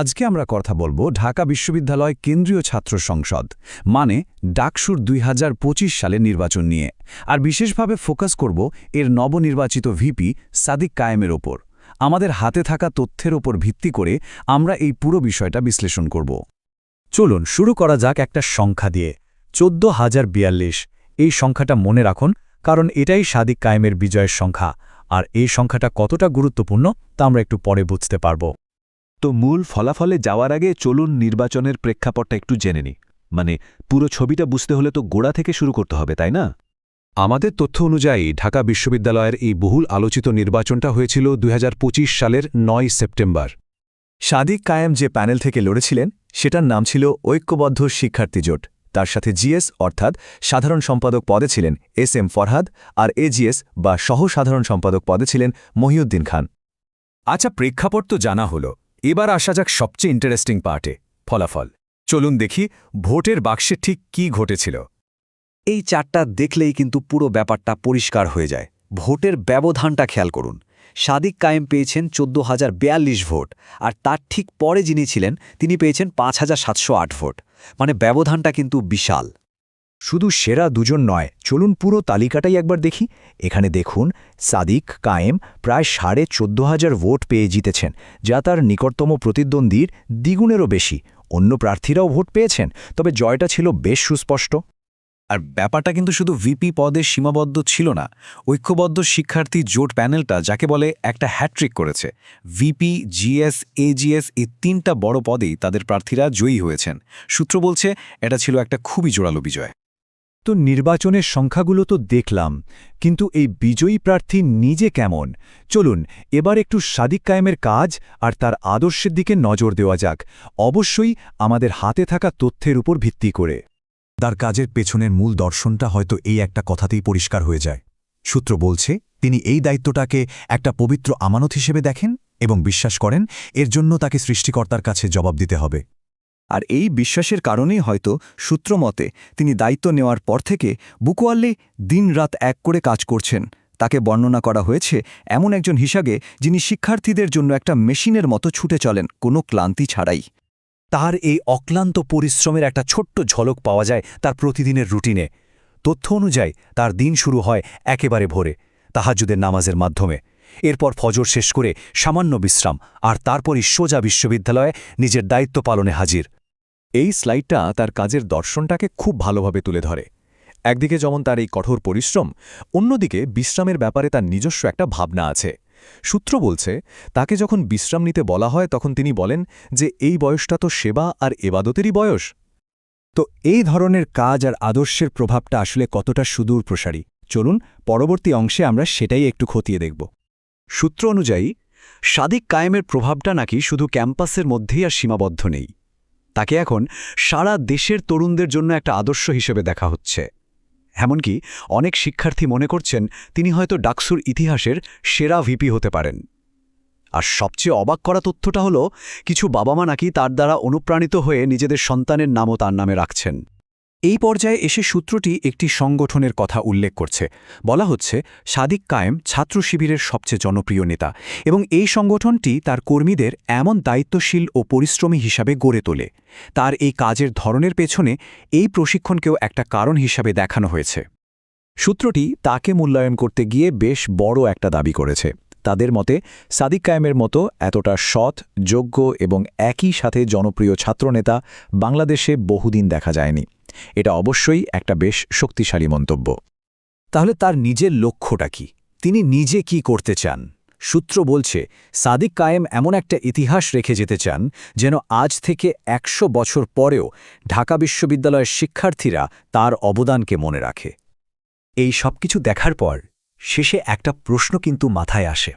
আজকে আমরা কথা বলব ঢাকা বিশ্ববিদ্যালয় কেন্দ্রীয় ছাত্র সংসদ মানে ডাকসুর দুই সালের নির্বাচন নিয়ে। আর বিশেষভাবে ফোকাস করব এর নবনির্বাচিত ভিপি সাদিক কায়েমের ওপর। আমাদের হাতে থাকা তথ্যের ওপর ভিত্তি করে আমরা এই পুরো বিষয়টা বিশ্লেষণ করব। চলুন, শুরু করা যাক একটা সংখ্যা দিয়ে। চোদ্দ হাজার বিয়াল্লিশ। এই সংখ্যাটা মনে রাখুন, কারণ এটাই সাদিক কায়েমের বিজয়ের সংখ্যা। আর এই সংখ্যাটা কতটা গুরুত্বপূর্ণ, তা আমরা একটু পরে বুঝতে পারব। তো মূল ফলাফলে যাওয়ার আগে চলুন নির্বাচনের প্রেক্ষাপটটা একটু জেনে নিই মানে পুরো ছবিটা বুঝতে হলে তো গোড়া থেকে শুরু করতে হবে, তাই না? আমাদের তথ্য অনুযায়ী ঢাকা বিশ্ববিদ্যালয়ের এই বহুল আলোচিত নির্বাচনটা হয়েছিল দুই হাজার পঁচিশ সালের নয় সেপ্টেম্বর। সাদিক কায়েম যে প্যানেল থেকে লড়েছিলেন, সেটার নাম ছিল ঐক্যবদ্ধ শিক্ষার্থী জোট। তার সাথে জিএস, অর্থাৎ সাধারণ সম্পাদক পদে ছিলেন এস এম ফরহাদ আর এজিএস বা সহ সাধারণ সম্পাদক পদে ছিলেন মহিউদ্দিন খান। আচ্ছা প্রেক্ষাপট তো জানা হলো। এবার আসা যাক সবচেয়ে ইন্টারেস্টিং পার্টে ফলাফল। চলুন দেখি ভোটের বাক্সে ঠিক কি ঘটেছিল। এই চারটা দেখলেই কিন্তু পুরো ব্যাপারটা পরিষ্কার হয়ে যায়। ভোটের ব্যবধানটা খেয়াল করুন। সাদিক কায়েম পেয়েছেন চোদ্দ হাজার ভোট, আর তার ঠিক পরে যিনি ছিলেন, তিনি পেয়েছেন পাঁচ হাজার সাতশো আট ভোট। মানে ব্যবধানটা কিন্তু বিশাল। শুধু সেরা দুজন নয়, চলুন পুরো তালিকাটাই একবার দেখি। এখানে দেখুন, সাদিক, কায়েম প্রায় সাড়ে চোদ্দ হাজার ভোট পেয়ে জিতেছেন, যা তার নিকটতম প্রতিদ্বন্দ্বীর দ্বিগুণেরও বেশি। অন্য প্রার্থীরাও ভোট পেয়েছেন, তবে জয়টা ছিল বেশ সুস্পষ্ট। আর ব্যাপারটা কিন্তু শুধু ভিপি পদে সীমাবদ্ধ ছিল না, ঐক্যবদ্ধ শিক্ষার্থী জোট প্যানেলটা, যাকে বলে একটা হ্যাট্রিক করেছে। ভিপি জিএস এজিএস এই তিনটা বড় পদেই তাদের প্রার্থীরা জয়ী হয়েছেন। সূত্র বলছে, এটা ছিল একটা খুবই জোরালো বিজয়। তো নির্বাচনের সংখ্যাগুলো তো দেখলাম, কিন্তু এই বিজয়ী প্রার্থী নিজে কেমন? চলুন, এবার একটু সাদিক কায়েমের কাজ আর তার আদর্শের দিকে নজর দেওয়া যাক। অবশ্যই আমাদের হাতে থাকা তথ্যের উপর ভিত্তি করে। তার কাজের পেছনের মূল দর্শনটা হয়তো এই একটা কথাতেই পরিষ্কার হয়ে যায়। সূত্র বলছে, তিনি এই দায়িত্বটাকে একটা পবিত্র আমানত হিসেবে দেখেন এবং বিশ্বাস করেন, এর জন্য তাকে সৃষ্টিকর্তার কাছে জবাব দিতে হবে। আর এই বিশ্বাসের কারণেই হয়তো সূত্রমতে তিনি দায়িত্ব নেওয়ার পর থেকে বুকুয়াল্লে দিনরাত এক করে কাজ করছেন। তাকে বর্ণনা করা হয়েছে, এমন একজন হিসাবে যিনি শিক্ষার্থীদের জন্য একটা মেশিনের মতো ছুটে চলেন, কোনো ক্লান্তি ছাড়াই। তার এই অক্লান্ত পরিশ্রমের একটা ছোট্ট ঝলক পাওয়া যায় তার প্রতিদিনের রুটিনে। তথ্য অনুযায়ী তার দিন শুরু হয় একেবারে ভোরে তাহাজুদের নামাজের মাধ্যমে। এরপর ফজর শেষ করে সামান্য বিশ্রাম, আর তারপরই সোজা বিশ্ববিদ্যালয়ে নিজের দায়িত্ব পালনে হাজির। এই স্লাইডটা তার কাজের দর্শনটাকে খুব ভালোভাবে তুলে ধরে। একদিকে যেমন তার এই কঠোর পরিশ্রম, অন্যদিকে বিশ্রামের ব্যাপারে তার নিজস্ব একটা ভাবনা আছে। সূত্র বলছে, তাকে যখন বিশ্রাম নিতে বলা হয় তখন তিনি বলেন যে এই বয়সটা তো সেবা আর এবাদতেরই বয়স। তো এই ধরনের কাজ আর আদর্শের প্রভাবটা আসলে কতটা সুদূর প্রসারী চলুন পরবর্তী অংশে আমরা সেটাই একটু খতিয়ে দেখব। সূত্র অনুযায়ী, সাদিক কায়েমের প্রভাবটা নাকি শুধু ক্যাম্পাসের মধ্যেই আর সীমাবদ্ধ নেই। তাকে এখন সারা দেশের তরুণদের জন্য একটা আদর্শ হিসেবে দেখা হচ্ছে। এমনকি অনেক শিক্ষার্থী মনে করছেন, তিনি হয়তো ডাকসুর ইতিহাসের সেরা ভিপি হতে পারেন। আর সবচেয়ে অবাক করা তথ্যটা হলো, কিছু বাবা মা নাকি তার দ্বারা অনুপ্রাণিত হয়ে নিজেদের সন্তানের নামও তার নামে রাখছেন। এই পর্যায়ে এসে সূত্রটি একটি সংগঠনের কথা উল্লেখ করছে। বলা হচ্ছে, সাদিক কায়েম ছাত্র শিবিরের সবচেয়ে জনপ্রিয় নেতা এবং এই সংগঠনটি তার কর্মীদের এমন দায়িত্বশীল ও পরিশ্রমী হিসাবে গড়ে তোলে। তার এই কাজের ধরনের পেছনে এই প্রশিক্ষণকেও একটা কারণ হিসাবে দেখানো হয়েছে। সূত্রটি তাকে মূল্যায়ন করতে গিয়ে বেশ বড় একটা দাবি করেছে। তাদের মতে, সাদিক কায়েমের মতো এতটা সৎ, যোগ্য এবং একই সাথে জনপ্রিয় ছাত্রনেতা বাংলাদেশে বহুদিন দেখা যায়নি। এটা অবশ্যই একটা বেশ শক্তিশালী মন্তব্য। তাহলে তার নিজের লক্ষ্যটা কি? তিনি নিজে কি করতে চান? সূত্র বলছে, সাদিক কায়েম এমন একটা ইতিহাস রেখে যেতে চান যেন আজ থেকে একশো বছর পরেও ঢাকা বিশ্ববিদ্যালয়ের শিক্ষার্থীরা তার অবদানকে মনে রাখে। এই সব কিছু দেখার পর শেষে একটা প্রশ্ন কিন্তু মাথায় আসে।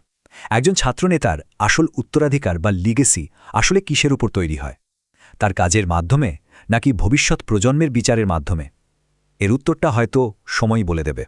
একজন ছাত্রনেতার আসল উত্তরাধিকার বা লিগেসি আসলে কিসের উপর তৈরি হয়? তার কাজের মাধ্যমে নাকি ভবিষ্যৎ প্রজন্মের বিচারের মাধ্যমে? এর উত্তরটা হয়তো সময় বলে দেবে।